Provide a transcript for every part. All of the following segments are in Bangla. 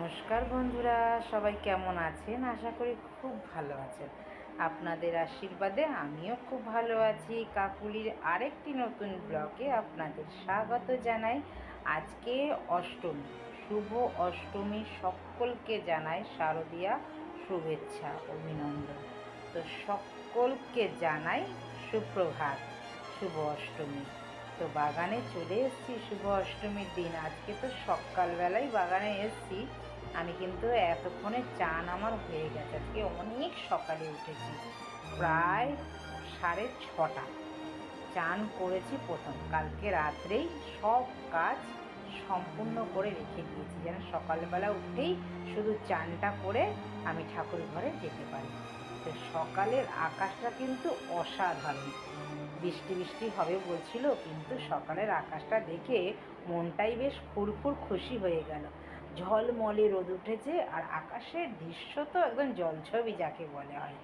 নমস্কার বন্ধুরা, সবাই কেমন আছেন? আশা করি খুব ভালো আছেন। আপনাদের আশীর্বাদে আমিও খুব ভালো আছি। কাকুলির আরেকটি নতুন ব্লগে আপনাদের স্বাগত জানাই। আজকে অষ্টমী, শুভ অষ্টমী সকলকে জানাই শারদীয়া শুভেচ্ছা, অভিনন্দন। তো সকলকে জানাই সুপ্রভাত, শুভ অষ্টমী। তো বাগানে চলে এসেছি, শুভ অষ্টমীর দিন। আজকে তো সকালবেলায় বাগানে এসেছি। আমি কিন্তু এতক্ষণে চান আমার হয়ে গেছে। আজকে অনেক সকালে উঠেছি। প্রায় সাড়ে ছটা। চান করেছি প্রথম। কালকে রাত্রেই সব কাজ সম্পূর্ণ করে রেখে দিয়েছি। যেন সকালবেলা উঠেই শুধু চানটা করে আমি ঠাকুর ঘরে যেতে পারি। তো সকালের আকাশটা কিন্তু অসাধারণ। বৃষ্টি বৃষ্টি হবে বলছিল, কিন্তু সকালের আকাশটা দেখে মনটাই বেশ ফুরফুর খুশি হয়ে গেল। ঝলমলে রোদ উঠেছে আর আকাশের দৃশ্য তো একদম জলছবি যাকে বলে হয়।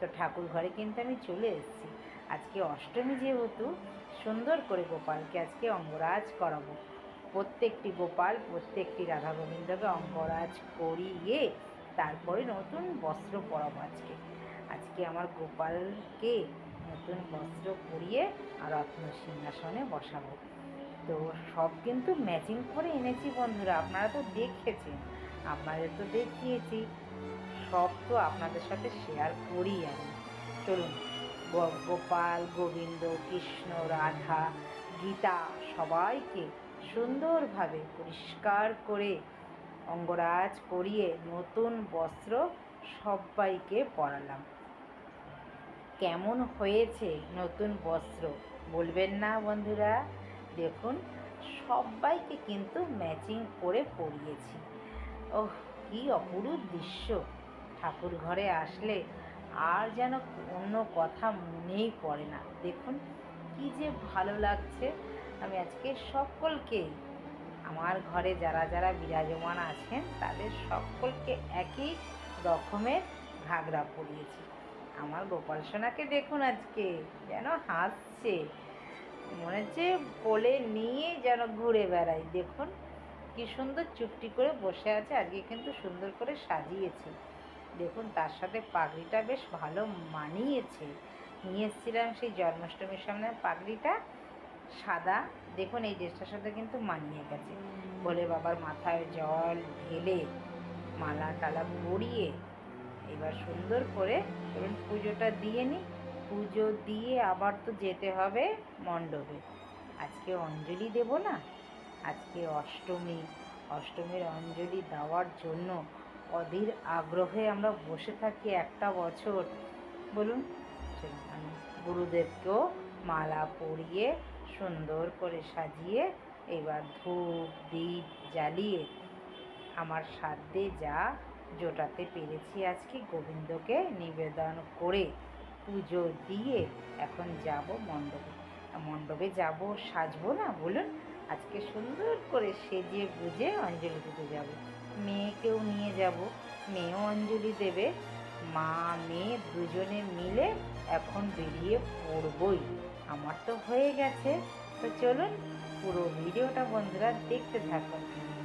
তো ঠাকুর ঘরে কিন্তু আমি চলে এসেছি। আজকে অষ্টমী যেহেতু, সুন্দর করে গোপালকে আজকে অঙ্গরাজ করাবো। প্রত্যেকটি গোপাল, প্রত্যেকটি রাধা গোবিন্দকে অঙ্গরাজ করিয়ে তারপরে নতুন বস্ত্র পরাবো আজকে। আজকে আমার গোপালকে নতুন বস্ত্র পরিয়ে আর রত্ন সিংহাসনে বসাবো। তো সব কিন্তু ম্যাচিং করে এনেছি বন্ধুরা, আপনারা তো দেখেছেন, আপনাদের তো দেখিয়েছি, সব তো আপনাদের সাথে শেয়ার করি আমি। চলুন গোপাল, গোবিন্দ, কৃষ্ণ, রাধা, গীতা, সবাইকে সুন্দরভাবে পরিষ্কার করে অঙ্গরাজ করিয়ে নতুন বস্ত্র সবাইকে পরালাম। কেমন হয়েছে নতুন বস্ত্র, বলবেন না বন্ধুরা? দেখুন, সবাইকে কিন্তু ম্যাচিং করে পরিয়েছি। ওহ, কি অপরূপ দৃশ্য। ঠাকুর ঘরে আসলে আর যেন অন্য কথা মনেই পড়ে না। দেখুন, কি যে ভালো লাগছে। আমি আজকে সকলকে, আমার ঘরে যারা যারা বিরাজমান আছেন, তাদের সকলকে একই রকমের ঘাগরা পরিয়েছি। আমার গোপাল সোনাকে দেখুন আজকে, যেন হাসছে। মনে হচ্ছে কোলে নিয়ে যেন ঘুরে বেড়াই। দেখুন কি সুন্দর চুপটি করে বসে আছে আজকে কিন্তু সুন্দর করে সাজিয়েছে। দেখুন তার সাথে পাগড়িটা বেশ ভালো মানিয়েছে। নিয়ে এসেছিলাম সেই জন্মাষ্টমীর সামনে পাগড়িটা সাদা। দেখুন এই ড্রেসটার সাথে কিন্তু মানিয়ে গেছে। বলে বাবার মাথায় জল ঢেলে মালা টালা পরিয়ে এবার সুন্দর করে ধরুন পুজোটা দিয়ে নিই। পুজো দিয়ে আবার তো যেতে হবে মণ্ডপে। আজকে অঞ্জলি দেব না? আজকে অষ্টমী। অষ্টমীর অঞ্জলি দেওয়ার জন্য অধীর আগ্রহে আমরা বসে থাকি একটা বছর। বলুন আমি গুরুদেবকেও মালা পরিয়ে সুন্দর করে সাজিয়ে এবার ধূপ, দীপ জ্বালিয়ে আমার সাধ্যে যা জোটাতে পেরেছি আজকে গোবিন্দকে নিবেদন করে পুজো দিয়ে এখন যাব মণ্ডপে। মণ্ডপে যাব, সাজবো না? বলুন, আজকে সুন্দর করে সেজে গুজে অঞ্জলি দিতে যাব। মেয়েকেও নিয়ে যাব, মেয়েও অঞ্জলি দেবে। মা, মেয়ে দুজনে মিলে এখন বেরিয়ে পড়বই। আমার তো হয়ে গেছে। তো চলুন, পুরো ভিডিওটা বন্ধুরা দেখতে থাকুন।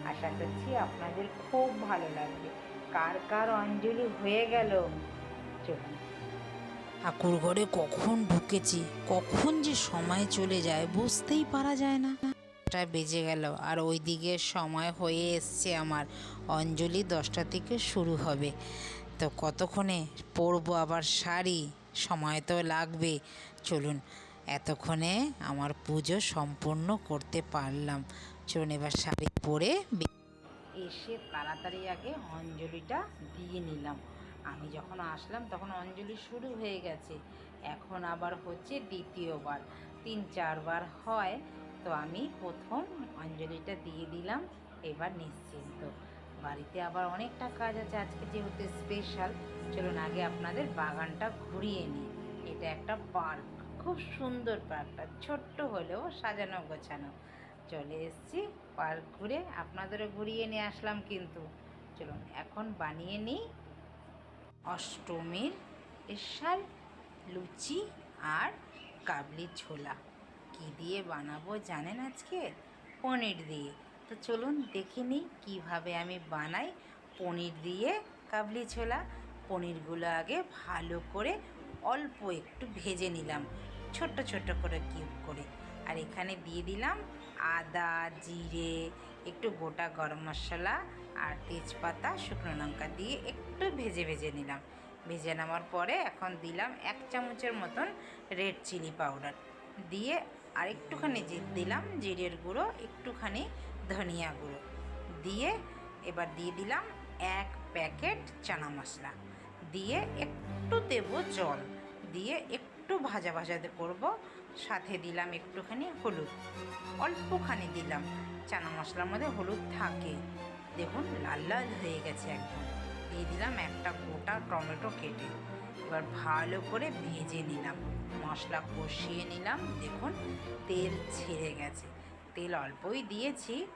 আশা করছি আপনাদের খুব ভালো লাগবে। কার কার অঞ্জলি হয়ে গেল? চলুন। ঠাকুর ঘরে কখন ঢুকেছি, কখন যে সময় চলে যায় বুঝতেই পারা যায় না। বেজে গেল আর ওই দিকে সময় হয়ে এসছে আমার। অঞ্জলি দশটা থেকে শুরু হবে। তো কতক্ষণে পরবো আবার শাড়ি? সময় তো লাগবে। চলুন, এতক্ষণে আমার পুজো সম্পূর্ণ করতে পারলাম। চলুন এবার শাড়ি পরে এসে তাড়াতাড়ি আগে অঞ্জলিটা দিয়ে নিলাম। আমি যখন আসলাম তখন অঞ্জলি শুরু হয়ে গেছে। এখন আবার হচ্ছে দ্বিতীয়বার। তিন, চারবার হয়, তো আমি প্রথম অঞ্জলিটা দিয়ে দিলাম, এবার নিশ্চিন্ত। বাড়িতে আবার অনেকটা কাজ আছে, আজকে যেহেতু স্পেশাল চলুন আগে আপনাদের বাগানটা ঘুরিয়ে নিই। এটা একটা পার্ক খুব সুন্দর পার্কটা ছোট্ট হলেও সাজানো গোছানো। চলে এসেছি পার্ক ঘুরে, আপনাদেরও ঘুরিয়ে নিয়ে আসলাম কিন্তু। চলুন, এখন বানিয়ে নিই অষ্টমীর স্পেশাল লুচি আর কাবলি ছোলা। কি দিয়ে বানাবো জানেন আজকে? পনির দিয়ে। তো চলুন দেখে নিই কীভাবে আমি বানাই পনির দিয়ে কাবলি ছোলা। পনিরগুলো আগে ভালো করে অল্প একটু ভেজে নিলাম, ছোট্ট ছোট্ট করে কিউব করে। আর এখানে দিয়ে দিলাম আদা, জিরে, একটু গোটা গরম মশলা আর তেজপাতা, শুকনো লঙ্কা দিয়ে একটু ভেজে ভেজে নিলাম। ভেজে নেওয়ার পরে এখন দিলাম এক চামচের মতন রেড চিলি পাউডার দিয়ে আর একটুখানি দিলাম জিরের গুঁড়ো, একটুখানি ধনিয়া গুঁড়ো। দিয়ে এবার দিয়ে দিলাম এক প্যাকেট চানা মশলা। দিয়ে একটু দেব জল। দিয়ে একটু ভাজা ভাজা করব। সাথে দিলাম একটুখানি হলুদ। অল্পখানি দিলাম। চানা মশলার মধ্যে হলুদ থাকে। দেখুন লাল লাল হয়ে গেছে একদম। দিয়ে দিলাম একটা গোটা টমেটো কেটে। এবার ভালো করে ভেজে নিলাম। মশলা কষিয়ে নিলাম। দেখুন, তেল ছেড়ে গেছে। তেল অল্পই দিয়েছি,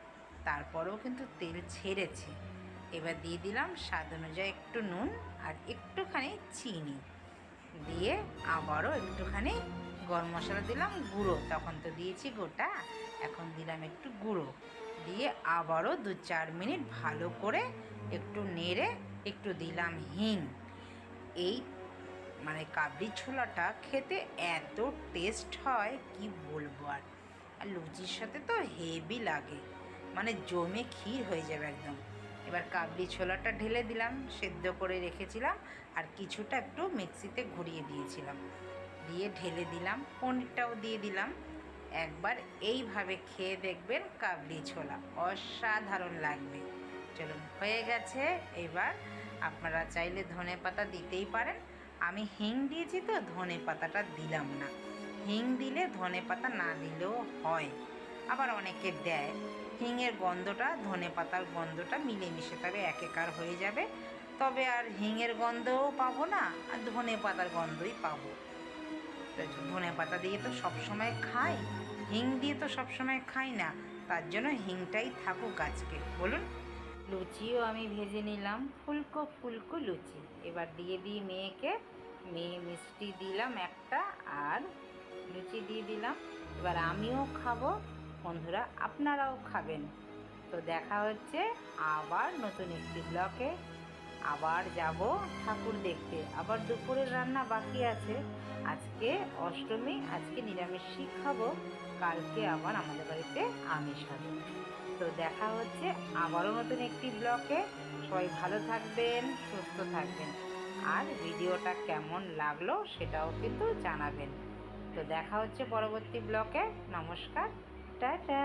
তারপরেও কিন্তু তেল ছেড়েছে। এবার দিয়ে দিলাম স্বাদ অনুযায়ী একটু নুন আর একটুখানি চিনি। দিয়ে আবারও একটুখানি গরম মশলা দিলাম, গুঁড়ো। তখন তো দিয়েছি গোটা, এখন দিলাম একটু গুঁড়ো। দিয়ে আবারও দু চার মিনিট ভালো করে একটু নেড়ে একটু দিলাম হিং। এই মানে কাবলি ছোলাটা খেতে এত টেস্ট হয়, কি বলব আর? আর লুচির সাথে তো হেভি লাগে। মানে জমে ক্ষীর হয়ে যাবে একদম। এবার কাবলি ছোলাটা ঢেলে দিলাম, সেদ্ধ করে রেখেছিলাম আর কিছুটা একটু মিক্সিতে ঘুরিয়ে দিয়েছিলাম। দিয়ে ঢেলে দিলাম, পনিরটাও দিয়ে দিলাম। একবার এইভাবে খেয়ে দেখবেন কাবলি ছোলা অসাধারণ লাগবে। চলুন, হয়ে গেছে। এবার আপনারা চাইলে ধনে পাতা দিতেই পারেন। আমি হিং দিয়েছি তো, ধনে পাতাটা দিলাম না। হিং দিলে ধনে পাতা না দিলেও হয়। আবার অনেকে দেয়, হিংয়ের গন্ধটা, ধনে পাতার গন্ধটা মিলেমিশে তবে একেকার হয়ে যাবে। তবে আর হিংয়ের গন্ধও পাবো না, আর ধনে পাতার গন্ধই পাবো। ধনে পাতা দিয়ে তো সবসময় খাই, হিং দিয়ে তো সবসময় খাই না, তার জন্য হিংটাই থাকুক গাছকে বলুন। লুচিও আমি ভেজে নিলাম, ফুলকো ফুলকো লুচি। এবার দিয়ে দিই মেয়েকে, মেয়ে মিষ্টি দিলাম একটা আর লুচি দিয়ে দিলাম। এবার আমিও খাব, বন্ধুরা আপনারাও খাবেন। তো দেখা হচ্ছে আবার নতুন একটি ব্লকে আবার যাব ঠাকুর দেখতে। আবার দুপুরের রান্না বাকি আছে। আজকে অষ্টমী, আজকে নিরামিষই খাব। কালকে আবার আমাদের বাড়িতে আমিষ হবে। তো দেখা হচ্ছে আবারও নতুন একটি ব্লকে। সবাই ভালো থাকবেন, সুস্থ থাকবেন। আর ভিডিওটা কেমন লাগল সেটাও কিন্তু জানাবেন। তো দেখা হচ্ছে পরবর্তী ব্লকে। নমস্কার, টাটা!